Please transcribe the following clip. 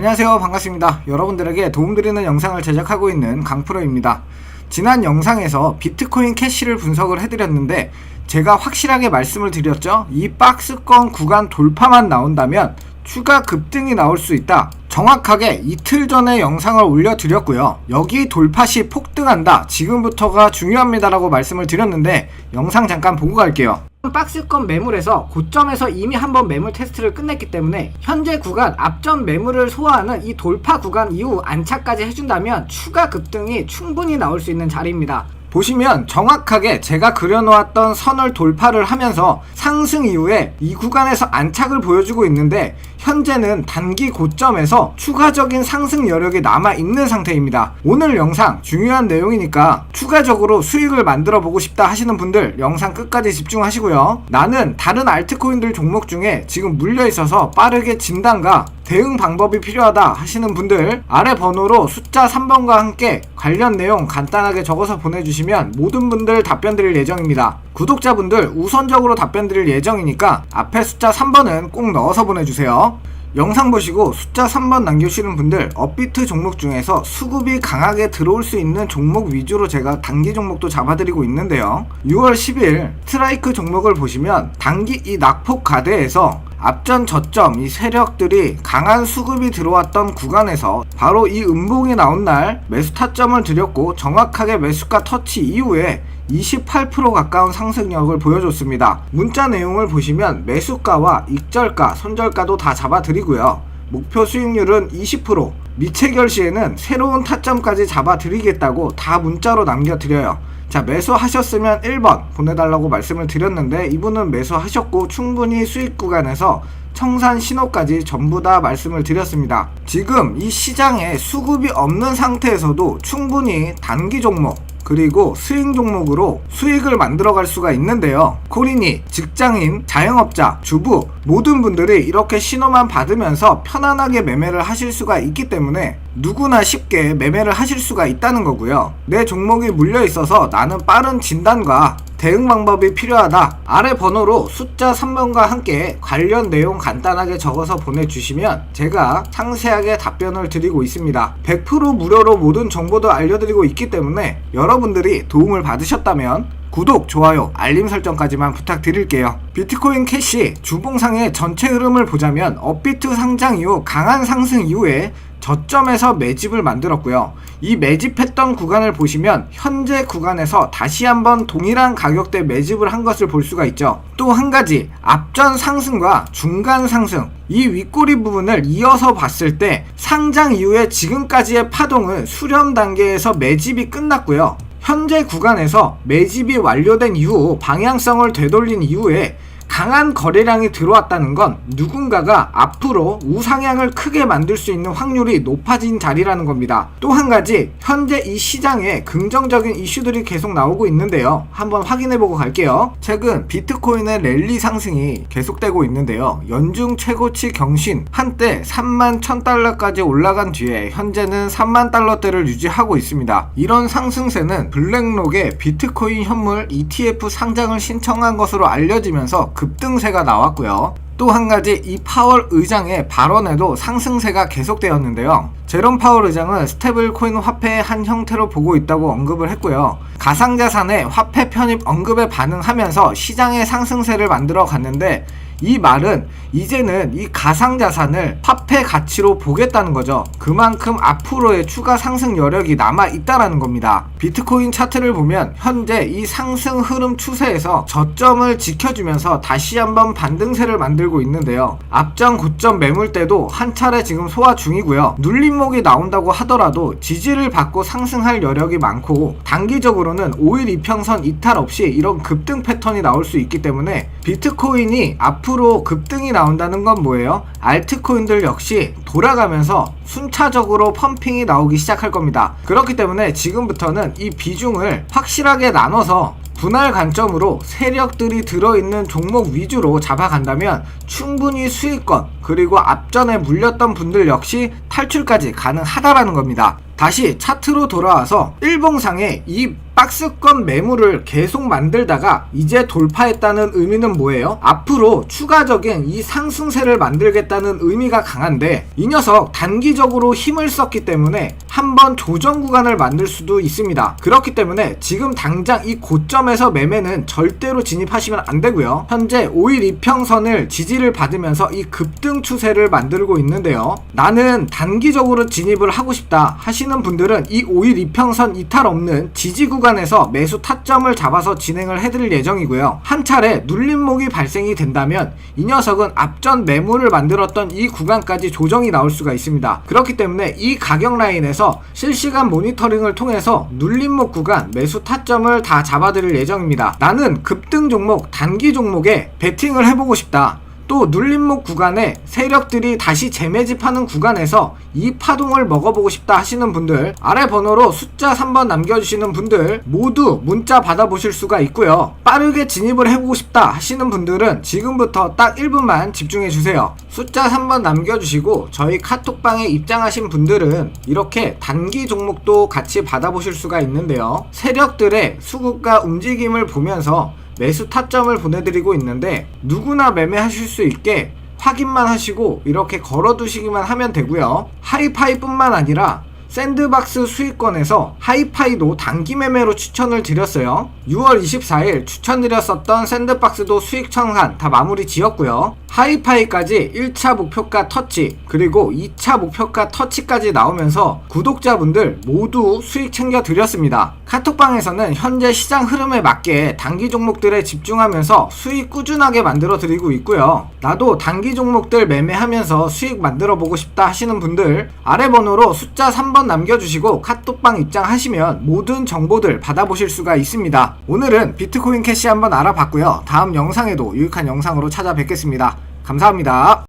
안녕하세요. 반갑습니다. 여러분들에게 도움드리는 영상을 제작하고 있는 강프로입니다. 지난 영상에서 비트코인 캐시를 분석을 해드렸는데 제가 확실하게 말씀을 드렸죠. 이 박스권 구간 돌파만 나온다면 추가 급등이 나올 수 있다. 정확하게 이틀 전에 영상을 올려드렸고요. 여기 돌파 시 폭등한다. 지금부터가 중요합니다 라고 말씀을 드렸는데 영상 잠깐 보고 갈게요 박스권 매물에서 고점에서 이미 한번 매물 테스트를 끝냈기 때문에 현재 구간 앞전 매물을 소화하는 이 돌파 구간 이후 안착까지 해준다면 추가 급등이 충분히 나올 수 있는 자리입니다. 보시면 정확하게 제가 그려놓았던 선을 돌파를 하면서 상승 이후에 이 구간에서 안착을 보여주고 있는데 현재는 단기 고점에서 추가적인 상승 여력이 남아 있는 상태입니다. 오늘 영상 중요한 내용이니까 추가적으로 수익을 만들어 보고 싶다 하시는 분들 영상 끝까지 집중하시고요. 나는 다른 알트코인들 종목 중에 지금 물려 있어서 빠르게 진단과 대응 방법이 필요하다 하시는 분들 아래 번호로 숫자 3번과 함께 관련 내용 간단하게 적어서 보내주시면 모든 분들 답변 드릴 예정입니다. 구독자분들 우선적으로 답변 드릴 예정이니까 앞에 숫자 3번은 꼭 넣어서 보내주세요. 영상 보시고 숫자 3번 남겨주시는 분들 업비트 종목 중에서 수급이 강하게 들어올 수 있는 종목 위주로 제가 단기 종목도 잡아드리고 있는데요 6월 10일 스트라이크 종목을 보시면 단기 이 낙폭 가대에서 앞전 저점 이 세력들이 강한 수급이 들어왔던 구간에서 바로 이 음봉이 나온 날 매수 타점을 드렸고 정확하게 매수가 터치 이후에 28% 가까운 상승력을 보여줬습니다. 문자 내용을 보시면 매수가와 익절가, 손절가도 다 잡아드리고요. 목표 수익률은 20%, 미체결 시에는 새로운 타점까지 잡아드리겠다고 다 문자로 남겨드려요. 자, 매수하셨으면 1번 보내달라고 말씀을 드렸는데 이분은 매수하셨고 충분히 수익 구간에서 청산 신호까지 전부 다 말씀을 드렸습니다. 지금 이 시장에 수급이 없는 상태에서도 충분히 단기 종목 그리고 스윙 종목으로 수익을 만들어갈 수가 있는데요. 코린이, 직장인, 자영업자, 주부 모든 분들이 이렇게 신호만 받으면서 편안하게 매매를 하실 수가 있기 때문에 누구나 쉽게 매매를 하실 수가 있다는 거고요. 내 종목이 물려 있어서 나는 빠른 진단과 대응 방법이 필요하다. 아래 번호로 숫자 3번과 함께 관련 내용 간단하게 적어서 보내주시면 제가 상세하게 답변을 드리고 있습니다. 100% 무료로 모든 정보도 알려드리고 있기 때문에 여러분들이 도움을 받으셨다면 구독, 좋아요, 알림 설정까지만 부탁드릴게요. 비트코인 캐시 주봉상의 전체 흐름을 보자면 업비트 상장 이후 강한 상승 이후에 저점에서 매집을 만들었고요. 이 매집했던 구간을 보시면 현재 구간에서 다시 한번 동일한 가격대 매집을 한 것을 볼 수가 있죠. 또 한 가지 앞전 상승과 중간 상승 이 윗꼬리 부분을 이어서 봤을 때 상장 이후에 지금까지의 파동은 수렴 단계에서 매집이 끝났고요. 현재 구간에서 매집이 완료된 이후 방향성을 되돌린 이후에 강한 거래량이 들어왔다는 건 누군가가 앞으로 우상향을 크게 만들 수 있는 확률이 높아진 자리라는 겁니다. 또 한 가지 현재 이 시장에 긍정적인 이슈들이 계속 나오고 있는데요. 한번 확인해 보고 갈게요. 최근 비트코인의 랠리 상승이 계속되고 있는데요. 연중 최고치 경신 한때 3만 1000달러까지 올라간 뒤에 현재는 3만 달러대를 유지하고 있습니다. 이런 상승세는 블랙록의 비트코인 현물 ETF 상장을 신청한 것으로 알려지면서 급등세가 나왔고요. 또 한 가지 이 파월 의장의 발언에도 상승세가 계속되었는데요. 제롬 파월 의장은 스테블 코인 화폐의 한 형태로 보고 있다고 언급을 했고요. 가상자산의 화폐 편입 언급에 반응하면서 시장의 상승세를 만들어 갔는데 이 말은 이제는 이 가상자산을 화폐 가치로 보겠다는 거죠. 그만큼 앞으로의 추가 상승 여력이 남아 있다라는 겁니다. 비트코인 차트를 보면 현재 이 상승 흐름 추세에서 저점을 지켜주면서 다시 한번 반등세를 만들고 있는데요. 앞전 고점 매물대도 한 차례 지금 소화 중이고요. 눌림목이 나온다고 하더라도 지지를 받고 상승할 여력이 많고 단기적으로는 5일 이평선 이탈 없이 이런 급등 패턴이 나올 수 있기 때문에 비트코인이 앞으로 급등이 나온다는 건 뭐예요? 알트코인들 역시 돌아가면서 순차적으로 펌핑이 나오기 시작할 겁니다. 그렇기 때문에 지금부터는 이 비중을 확실하게 나눠서 분할 관점으로 세력들이 들어있는 종목 위주로 잡아간다면 충분히 수익권 그리고 앞전에 물렸던 분들 역시 탈출까지 가능하다라는 겁니다. 다시 차트로 돌아와서 일봉상의 이 박스권 매물을 계속 만들다가 이제 돌파했다는 의미는 뭐예요? 앞으로 추가적인 이 상승세를 만들겠다는 의미가 강한데 이 녀석 단기적으로 힘을 썼기 때문에 한번 조정 구간을 만들 수도 있습니다. 그렇기 때문에 지금 당장 이 고점에서 매매는 절대로 진입하시면 안 되고요. 현재 5일 이평선을 지지를 받으면서 이 급등 추세를 만들고 있는데요. 나는 단기적으로 진입을 하고 싶다 하시는 분들은 이 5일 이평선 이탈 없는 지지 구간에서 매수 타점을 잡아서 진행을 해드릴 예정이고요. 한 차례 눌림목이 발생이 된다면 이 녀석은 앞전 매물을 만들었던 이 구간까지 조정이 나올 수가 있습니다. 그렇기 때문에 이 가격 라인에 서 실시간 모니터링을 통해서 눌림목 구간 매수 타점을 다 잡아드릴 예정입니다. 나는 급등 종목 단기 종목에 베팅을 해보고 싶다. 또 눌림목 구간에 세력들이 다시 재매집하는 구간에서 이 파동을 먹어보고 싶다 하시는 분들 아래 번호로 숫자 3번 남겨주시는 분들 모두 문자 받아보실 수가 있고요. 빠르게 진입을 해보고 싶다 하시는 분들은 지금부터 딱 1분만 집중해 주세요. 숫자 3번 남겨주시고 저희 카톡방에 입장하신 분들은 이렇게 단기 종목도 같이 받아보실 수가 있는데요. 세력들의 수급과 움직임을 보면서 매수 타점을 보내드리고 있는데 누구나 매매하실 수 있게 확인만 하시고 이렇게 걸어두시기만 하면 되고요. 하이파이뿐만 아니라 샌드박스 수익권에서 하이파이도 단기 매매로 추천을 드렸어요. 6월 24일 추천드렸었던 샌드박스도 수익 청산 다 마무리 지었고요. 하이파이까지 1차 목표가 터치 그리고 2차 목표가 터치까지 나오면서 구독자분들 모두 수익 챙겨 드렸습니다. 카톡방에서는 현재 시장 흐름에 맞게 단기 종목들에 집중하면서 수익 꾸준하게 만들어 드리고 있고요. 나도 단기 종목들 매매하면서 수익 만들어 보고 싶다 하시는 분들 아래 번호로 숫자 3번 남겨주시고 카톡방 입장하시면 모든 정보들 받아보실 수가 있습니다. 오늘은 비트코인 캐시 한번 알아봤고요. 다음 영상에도 유익한 영상으로 찾아뵙겠습니다. 감사합니다.